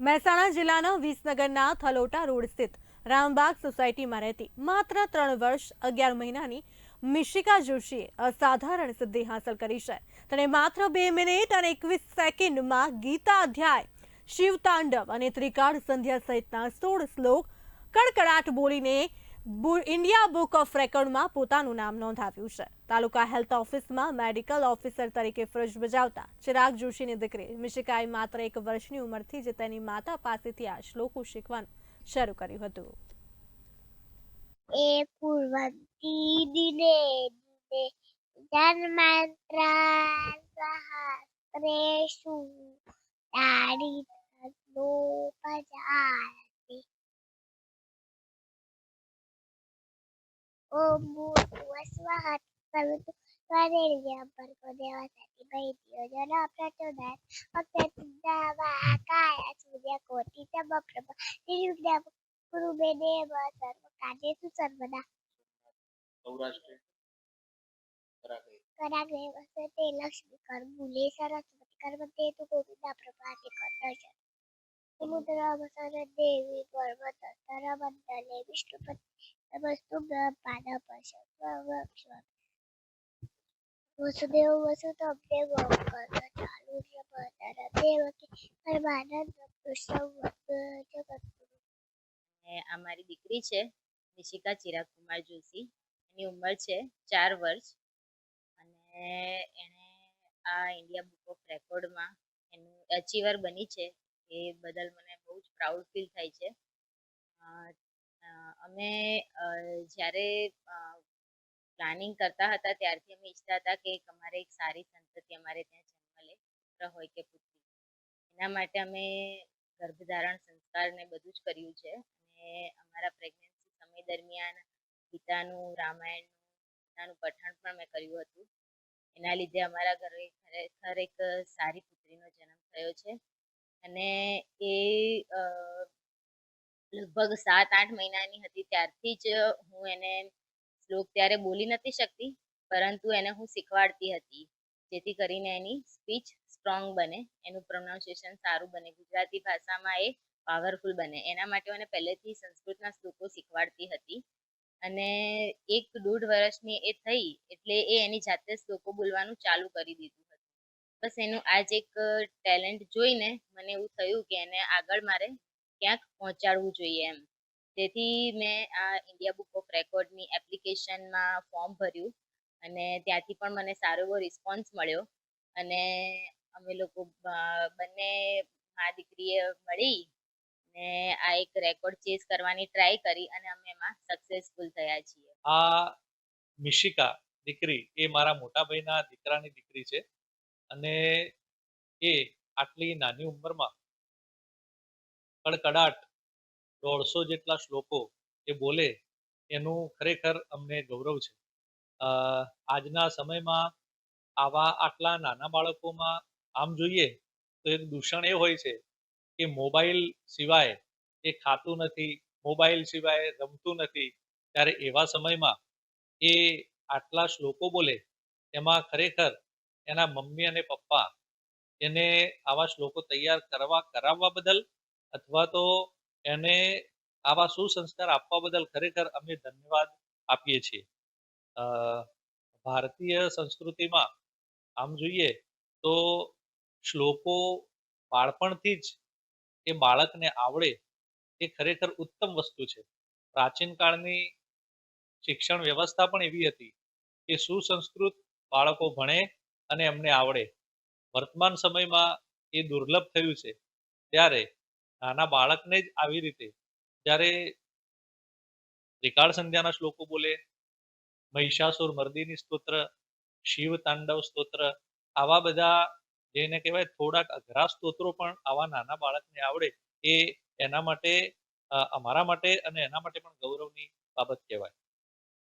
મહેસાણા જિલ્લાના વિસનગરના થલોટા રોડ સ્થિત રામબાગ સોસાયટીમાં રહેતી માત્ર ત્રણ વર્ષ અગિયાર મહિનાની મિશિકા જોશીએ અસાધારણ સિદ્ધિ હાંસલ કરી છે. તેણે માત્ર બે મિનિટ અને એકવીસ સેકન્ડમાં ગીતા અધ્યાય શિવ તાંડવ અને ત્રિકાળ સંધ્યા સહિતના સોળ શ્લોક કડકડાટ બોલીને ઇન્ડિયા બુક ઓફ રેકોર્ડમાં પોતાનું નામ નોંધાવ્યું છે. તાલુકા હેલ્થ ઓફિસમાં મેડિકલ ઓફિસર તરીકે ફરજ બજાવતા ચિરાગ જોશીની દીકરી મિશિકાએ માત્ર એક વર્ષની ઉંમરથી જ તેની માતા પાસેથી આ શ્લોકો શીખવાનું શરૂ કર્યું હતું. એ પૂર્વતી દિને દિને જન્મંત્રાન સહસ્રેષુ તાડિતલોપજારતિ ઓમ ભૂર્ભુવસ્વઃ સવિતુ વરેણ્યં ભર્ગો દેવસ્ય ભૈત્યો જન પ્રચોદયાત અક્ષયસિદ્ધાવાકાય સૂર્યકોટિ સમપ્રભ નિર્વિઘ્નં ગુરુ મે દેવ સર્વ કાર્યેષુ સર્વદા સૌરાષ્ટ્ર લક્ષ્મી કર સરસ્વતી કર મધ્યે તુ ગોવિંદા પ્રભાતે કર દર્શન સમુદ્ર અવસર દેવી પર્વત સ્તર વિષ્ણુપતિ નમસ્તુ પાદ પશ્વ વસુદેવ વસુતમ દેવ કર ચાલુ ભદર દેવકી પરમાનંદ કૃષ્ણ જગત અને આ મારી દીકરી છે નિશિકા ચિરાગ કુમાર જોશી એની ઉંમર છે ચાર વર્ષ અને એણે આ ઇન્ડિયા બુક ઓફ રેકોર્ડમાં એનું અચીવર બની છે એ બદલ મને બહુ જ પ્રાઉડ ફીલ થાય છે અમે જ્યારે પ્લાનિંગ કરતા હતા ત્યારથી અમે ઈચ્છતા હતા કે અમારે એક સારી સંતતિ અમારે ત્યાં જન્મ લે, પુત્ર હોય કે પુત્રી. એના માટે અમે ગર્ભધારણ, સંસ્કાર ને બધું જ કર્યું છે. અને અમારા પ્રેગ્નન્સી સમય દરમિયાન ગીતાનું, રામાયણનું, ગીતાનું પઠણ પણ મેં કર્યું હતું. એના લીધે અમારા ઘરે ખરેખર એક સારી પુત્રીનો જન્મ થયો છે. અને એ લગભગ સાત આઠ મહિનાની હતી ત્યારથી જ હું એને શ્લોક ત્યારે બોલી નથી શકતી, પરંતુ એને હું શીખવાડતી હતી, જેથી કરીને એની સ્પીચ સ્ટ્રોંગ બને, એનું પ્રોનાઉન્સિએશન સારું બને, ગુજરાતી ભાષામાં એ પાવરફુલ બને. એના માટે મને પહેલેથી સંસ્કૃતના શ્લોકો શીખવાડતી હતી અને એક દોઢ વર્ષની એ થઈ એટલે એ એની જાતે શ્લોકો બોલવાનું ચાલુ કરી દીધું હતું. બસ એનું આજ એક ટેલેન્ટ જોઈને મને એવું થયું કે એને આગળ મારે ક્યાંક પહોંચાડવું જોઈએ એમ. તેથી મેં આ ઇન્ડિયા બુક ઓફ રેકોર્ડની એપ્લિકેશનમાં ફોર્મ ભર્યું અને ત્યાંથી પણ મને સારો એવો રિસ્પોન્સ મળ્યો. અને અમે લોકો બંને મા દીકરીએ મળી ને આ એક રેકોર્ડ ચેઝ કરવાની ટ્રાય કરી અને અમે એમાં સક્સેસફુલ થયા છીએ. આ મિશિકા દીકરી એ મારા મોટા ભાઈના દીકરાની દીકરી છે અને એ આટલી નાની ઉંમરમાં કડકડાટ દોઢસો જેટલા શ્લોકો એ બોલે, એનું ખરેખર અમને ગૌરવ છે. આજના સમયમાં આવા આટલા નાના બાળકોમાં આમ જોઈએ તો એક દૂષણ એ હોય છે કે મોબાઈલ સિવાય એ ખાતું નથી, મોબાઈલ સિવાય રમતું નથી, ત્યારે એવા સમયમાં એ આટલા શ્લોકો બોલે, એમાં ખરેખર એના મમ્મી અને પપ્પા એને આવા શ્લોકો તૈયાર કરવા, કરાવવા બદલ અથવા તો એને આવા સુસંસ્કાર આપવા બદલ ખરેખર અમે ધન્યવાદ આપીએ છીએ. ભારતીય સંસ્કૃતિમાં આમ જોઈએ તો શ્લોકો બાળપણથી જ એ બાળકને આવડે એ ખરેખર ઉત્તમ વસ્તુ છે. પ્રાચીન કાળની શિક્ષણ વ્યવસ્થા પણ એવી હતી કે સુસંસ્કૃત બાળકો ભણે અને એમને આવડે. વર્તમાન સમયમાં એ દુર્લભ થયું છે. ત્યારે નાના બાળકને જ આવી રીતે જ્યારે ત્રિકાળ સંધ્યાના શ્લોકો બોલે, મહિષાસુર, મર્દિની સ્તોત્ર, શિવ તાંડવ સ્તોત્ર, આવા બધા જેને કહેવાય થોડાક અઘરા સ્તોત્રો પણ આવા નાના બાળકને આવડે, એ એના માટે અમારા માટે અને એના માટે પણ ગૌરવની બાબત કહેવાય.